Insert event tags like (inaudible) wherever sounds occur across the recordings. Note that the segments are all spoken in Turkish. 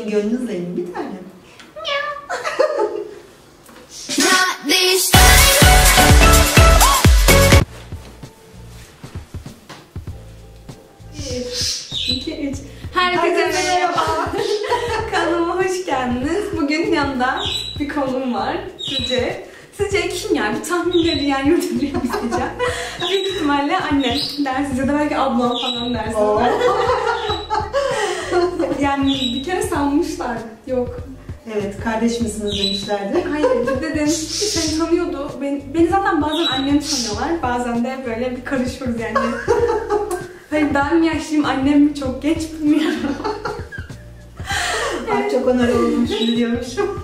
senin gönlünüzdeyim bir tane. Herkese merhaba. (laughs) Kanalıma hoş geldiniz. Bugün yanında bir konum var. Sizce, sizce kim yani? Bir tahminleri yani yürütülüyor isteyeceğim. Büyük ihtimalle annem dersiniz ya da belki ablam falan dersiniz. (laughs) (laughs) Yani bir kere sanmışlar. Yok. Evet kardeş misiniz demişlerdi. (laughs) Hayır, dedim ki seni tanıyordu. Beni, beni zaten bazen annem tanıyorlar. Bazen de böyle bir karışıyoruz yani. (laughs) Hayır ben mi yaşlıyım, annem mi çok genç bilmiyorum. Ay çok onarı biliyormuşum.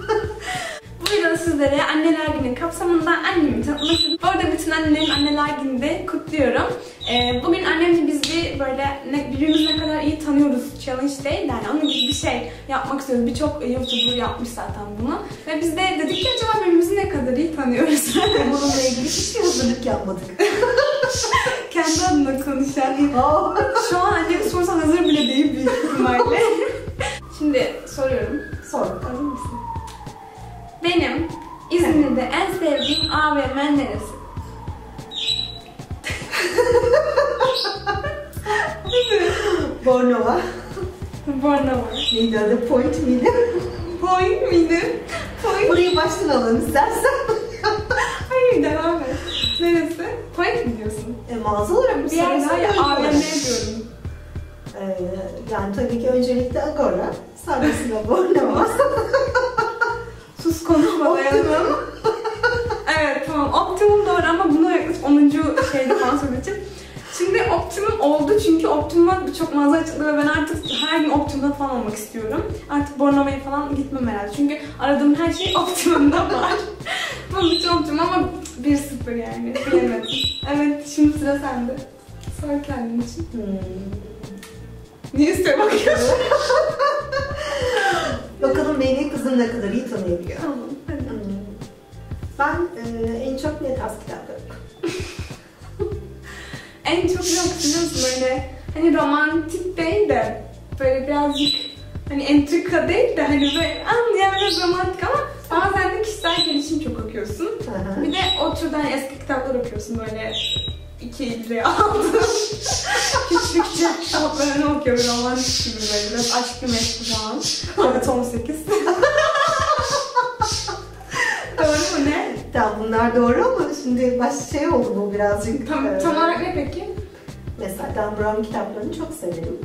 Bu videoda sizlere anneler günü kapsamında annemi tanıtmak istedim. Bu arada bütün annelerin anneler gününü de kutluyorum. Ee, bugün annemle biz bir böyle ne, birbirimizi ne kadar iyi tanıyoruz challenge değil de yani onun gibi bir şey yapmak istiyoruz. Birçok YouTuber yapmış zaten bunu. Ve biz de dedik ki acaba birbirimizi ne kadar iyi tanıyoruz. (laughs) Bununla ilgili hiçbir hazırlık yapmadık. (laughs) Kendi adına konuşan. Şu an annemi sorsan hazır bile değil büyük ihtimalle. (laughs) Şimdi soruyorum. Sor. Hazır mısın? Benim İzmir'de en sevdiğim AVM neresi? Bornova. Bornova. Neydi adı? Point miydi? Point miydi? Point. Burayı baştan alalım istersen. Hayır devam et. Neresi? Point mi diyorsun? E, mağaza olarak mı Bir yer daha ya AVM diyorum. Ee, yani tabii ki öncelikle Agora. Sonrasında Bornova. Sus konuşma dayanamam. evet tamam Optimum doğru ama bunu yaklaşık 10. şeyde falan söyleyeceğim. Şimdi Optimum oldu çünkü Optimum'a birçok mağaza açıldı ve ben artık her gün Optimum'da falan olmak istiyorum. Artık Bornova'ya falan gitmem herhalde. Çünkü aradığım her şey (laughs) Optimum'da var. Bunun için Optimum ama 1-0 yani. Bilemedim. Evet şimdi sıra sende. Sor kendin için. Hmm. Niye üstüne bakıyorsun? (laughs) Bakalım beni kızım ne kadar iyi tanıyabiliyor. tamam hadi. Hmm. Ben e, en çok ne tarz kitaplar okuyorum? (laughs) En çok ne okuyorsunuz böyle hani romantik değil de böyle birazcık hani entrika değil de hani böyle anlayan biraz romantik ama bazen de kişisel gelişim çok okuyorsun. Hı hı. Bir de o türden eski kitaplar okuyorsun böyle iki liraya aldığım (laughs) küçükçe kitaplarını okuyorum romantik gibi böyle biraz aşkı meşku falan. Evet 18. (laughs) Doğru mu ne? Tamam bunlar doğru ama şimdi başka şey oldu bu birazcık. Tam, e, tam olarak ne peki? Mesela Dan Brown kitaplarını çok severim.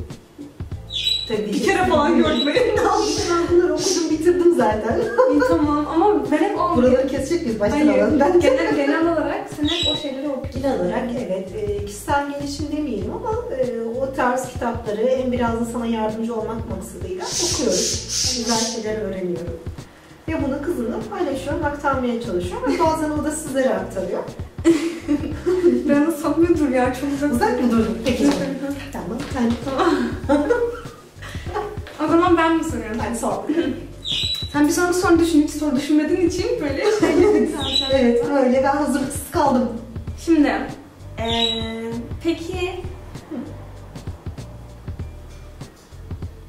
Tabii. Bir kere falan (laughs) gördüm ben bunları okudum bitirdim zaten. İyi tamam ama ben hep o... Buraları kesecek miyiz baştan alalım. Ben genel, genel olarak sen hep o şeyleri okuyorsun. Genel olarak evet e, kişisel gelişim demeyelim ama e, o tarz kitapları en biraz da sana yardımcı olmak maksadıyla okuyorum. Güzel şeyler öğreniyorum. Ve bunu kızımla paylaşıyorum, aktarmaya çalışıyorum ve bazen o da sizlere aktarıyor. (laughs) Ben de sanmıyor ya çok uzak. Uzak mı durdun? Peki. tamam, ben, o zaman ben mi soruyorum? ben sor. Sen bir soru soru düşün, hiç soru düşünmediğin için böyle şey (laughs) evet, öyle ben hazırlıksız kaldım. Şimdi, eee peki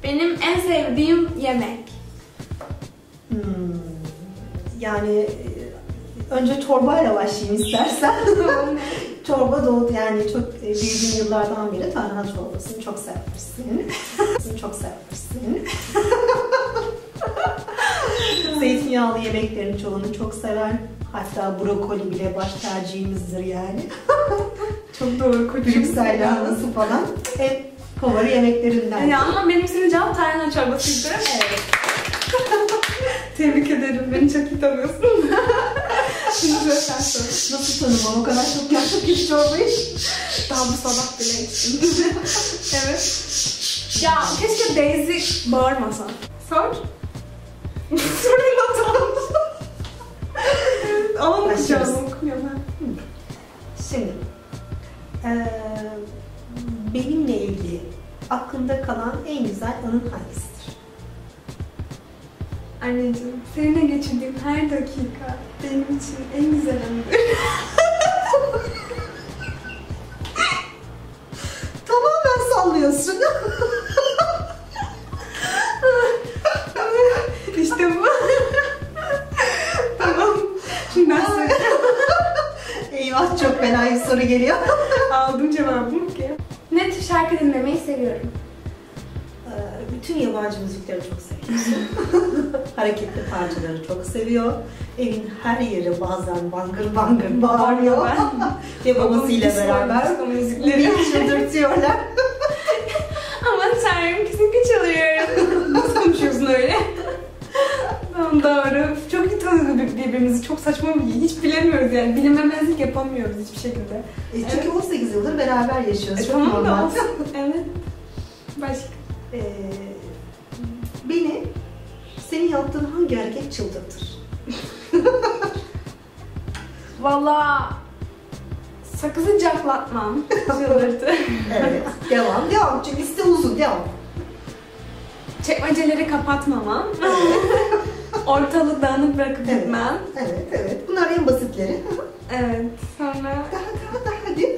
benim en sevdiğim yemek. Yani e, önce çorbayla başlayayım istersen. (laughs) Çorba doğdu yani çok e, büyüdüğüm yıllardan beri tarhana çorbasını çok seversin. çok seversin. (laughs) Zeytinyağlı yemeklerin çoğunu çok sever. Hatta brokoli bile baş tercihimizdir yani. (laughs) Çok doğru kocuğum. Brüksel lahanası falan. En favori yemeklerinden. Ya ama benim senin cevap tarhana çorbasıydı. Evet. Tebrik ederim, beni çok iyi tanıyorsun. (laughs) Şimdi sen sor. Nasıl tanımam? O kadar çok yaptık ki çorbayı. Daha bu sabah bile içtim. (laughs) evet. Ya keşke Daisy bağırmasan. Sor. Not almış. Ama Başlarız. okuyacağım, ben. Şimdi, eee, benimle ilgili aklında kalan en güzel anın hangisidir? Anneciğim, seninle geçirdiğim her dakika benim için en güzel anıdır. (laughs) Tamamen sallıyorsun. (laughs) işte bu. tamam. Şimdi ben söyleyeceğim. (laughs) Eyvah çok fena bir soru geliyor. Aldım cevabımı ki. Ne tür şarkı dinlemeyi seviyorum? Ee, bütün yabancı müzikleri çok seviyorum. Hareketli parçaları çok seviyor. Evin her yeri bazen bangır bangır bağırıyor. Ve babasıyla beraber müzikleri. (laughs) çıldırtıyorlar. (laughs) Aman tanrım kesinlikle çalıyorum. Nasıl konuşuyorsun öyle? Tamam doğru. Çok iyi tanıdık birbirimizi. Çok saçma bir hiç bilemiyoruz yani. Bilinmemezlik yapamıyoruz hiçbir şekilde. E, Çünkü 18 yıldır beraber yaşıyoruz. E, çok tamam da normal. olsun. Evet. Başka. Ee, beni senin yaptığın hangi hareket çıldırtır? (laughs) Valla sakızı caklatmam. (laughs) Çıldırtı. Evet. devam. Devam. Çünkü liste uzun. Devam. Çekmeceleri kapatmamam. (laughs) Ortalığı dağınık bırakıp Evet. gitmem. Evet, evet. Bunlar en basitleri. Evet. Sonra daha daha daha hadi.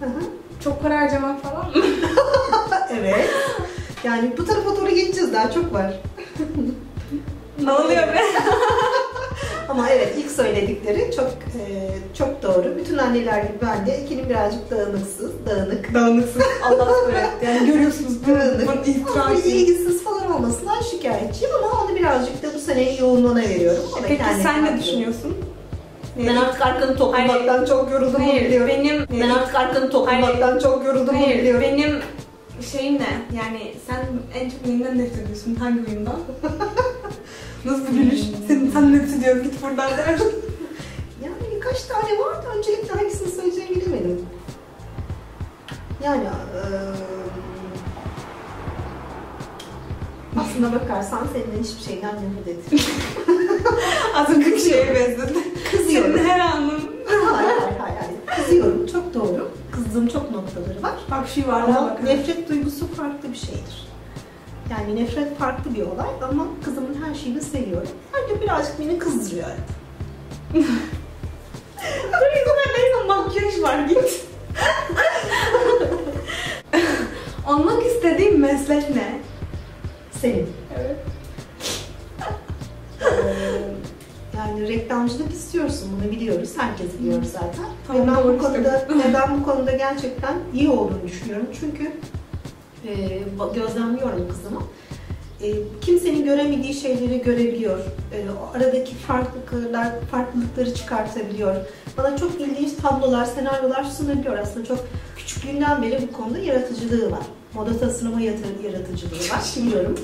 Hı. çok para harcamak falan mı? evet. Yani bu tarafa doğru geçeceğiz. Daha çok var. ne oluyor be? (laughs) Ama evet ilk söyledikleri çok e, çok doğru. Bütün anneler gibi ben de ikinin birazcık dağınıksız, dağınık. Dağınıksın. Allah öğretti. Yani görüyorsunuz. Dağınık. Bunu itiraf Ama edin. ilgisiz falan olmasından şikayetçiyim ama onu birazcık da bu sene yoğunluğuna veriyorum. O da Peki sen ne düşünüyorsun? Ben artık arkanı toplamaktan çok yoruldum Hayır, biliyorum. benim Ben artık arkanı toplamaktan çok yoruldum Hayır, biliyorum. benim şeyim ne? Yani sen en çok neyinden nefret ediyorsun? Hangi oyundan? (laughs) Nasıl bir gülüş? Sen, sen nefret ediyorsun, git buradan der. (laughs) Yani birkaç tane vardı. Öncelikle hangisini söyleyeceğimi bilemedim. Yani eee aslına bakarsan senin hiçbir şeyden nefret etmiyorum. (laughs) Az önce şeye benzedi. Kızıyorum. Senin her anın. Kızdığım çok noktaları var. Bak şu yuvarlığa Ama bakın. nefret duygusu farklı bir şeydir. Yani nefret farklı bir olay ama kızımın her şeyini seviyorum. Sadece birazcık beni kızdırıyor. (laughs) Benim makyaj var git. (laughs) Olmak istediğim meslek ne? Senin. Biliyoruz. Herkes biliyor zaten. Tamam, ve ben bu konuda ve ben bu konuda gerçekten iyi olduğunu düşünüyorum. Çünkü e, gözlemliyorum kızımı. E, kimsenin göremediği şeyleri görebiliyor. E, o aradaki farklılıklar, farklılıkları çıkartabiliyor. Bana çok ilginç tablolar, senaryolar sunabiliyor. Aslında çok küçüklüğünden beri bu konuda yaratıcılığı var. Moda tasarıma yaratıcılığı var. (laughs) Biliyorum.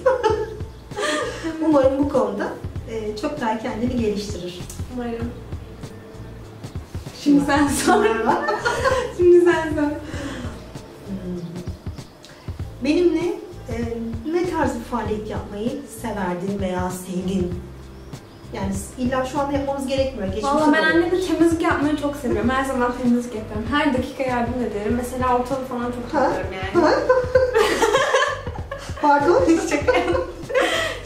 (laughs) Umarım bu konuda e, çok daha kendini geliştirir. Umarım. (laughs) Şimdi sen sor. Şimdi sen sor. Benimle e, ne tarz bir faaliyet yapmayı severdin veya sevdin? Yani illa şu anda yapmamız gerekmiyor. Geçmişte Valla ben de- annemle temizlik yapmayı çok seviyorum. Her zaman temizlik yapıyorum. Her dakika yardım ederim. Mesela ortalığı falan çok toplarım yani. (laughs) Pardon.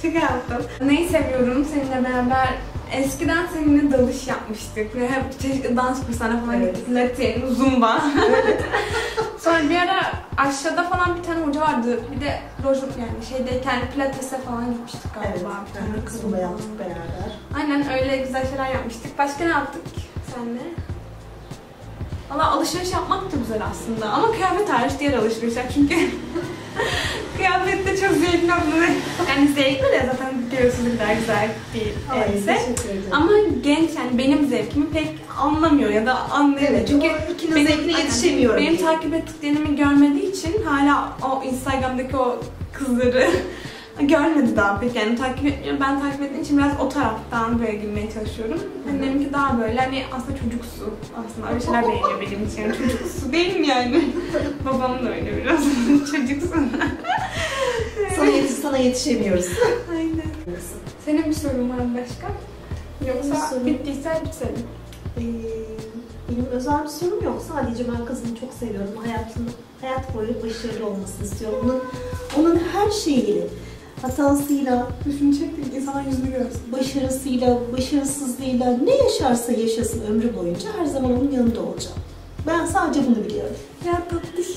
Şaka yaptım. Neyi seviyorum seninle beraber? Eskiden seninle dalış yapmıştık ve hep çeşitli dans kurslarına falan Evet. gittik. Latin, (laughs) zumba. Sonra bir ara aşağıda falan bir tane hoca vardı. Bir de loj yani şeydeyken pilatese falan gitmiştik galiba. Evet, bir tane kızımla yaptık beraber. Aynen öyle güzel şeyler yapmıştık. Başka ne yaptık senle? Valla alışveriş yapmak da güzel aslında. Ama kıyafet hariç diğer alışverişler çünkü (laughs) kıyafet de çok zevkli olmalı. Yani zevkli de zaten biliyorsunuz kadar güzel bir Ay, elbise. Ama genç yani benim zevkimi pek anlamıyor ya da anlayamıyor. Evet, çünkü o ikinin benim- zevkine yetişemiyorum Benim diye. takip ettiklerimi görmediği için hala o Instagram'daki o kızları görmedi daha pek yani takip etmiyor. Ben takip ettiğim için biraz o taraftan böyle girmeye çalışıyorum. Hani benimki daha böyle hani aslında çocuksu. Aslında öyle şeyler beğeniyor benim için. Yani çocuksu değil mi yani? (laughs) Babam da öyle biraz (laughs) çocuksu. Sana, yetiş, sana yetişemiyoruz. Aynen. Senin bir sorun var mı başka? Yoksa sorum- bittiyse bitirelim. Ee, benim özel bir sorum yok. Sadece ben kızımı çok seviyorum. Hayatını, hayat boyu başarılı olmasını istiyorum. Onun, onun her şeyiyle, hatasıyla, Düşünecektik insanlar yüzünü görsün. başarısıyla, başarısızlığıyla ne yaşarsa yaşasın ömrü boyunca her zaman onun yanında olacağım. Ben sadece bunu biliyorum. Ya tatlış.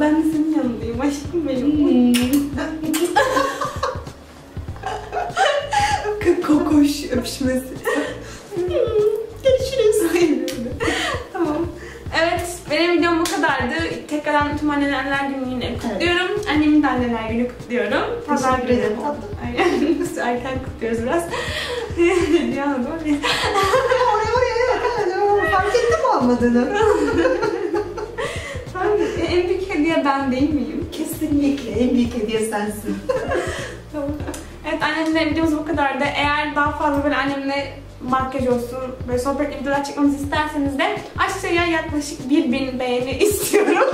Ben de senin yanındayım. Aşkım benim. Kokoş öpüşmesi. Görüşürüz. Tekrardan tüm anneler gününü kutluyorum. Annemin de anneler günü kutluyorum. Pazar günü. tatlım. Aynen. (laughs) Erken kutluyoruz biraz. (laughs) ya doğru. oraya oraya evet. Fark ettim olmadığını. (laughs) En büyük hediye ben değil miyim? Kesinlikle en büyük hediye sensin. Tamam. Evet annemle videomuz bu kadardı. Eğer daha fazla böyle annemle makyaj olsun, böyle sohbetli videolar çekmemizi isterseniz de aşağıya yaklaşık 1000 beğeni (laughs) istiyorum.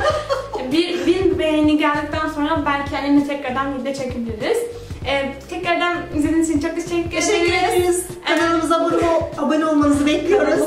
bir, 1000 beğeni geldikten sonra belki annemle tekrardan video çekebiliriz. Ee, tekrardan izlediğiniz için çok teşekkür, Teşekkür ederiz. Kanalımıza abone, abone olmanızı bekliyoruz.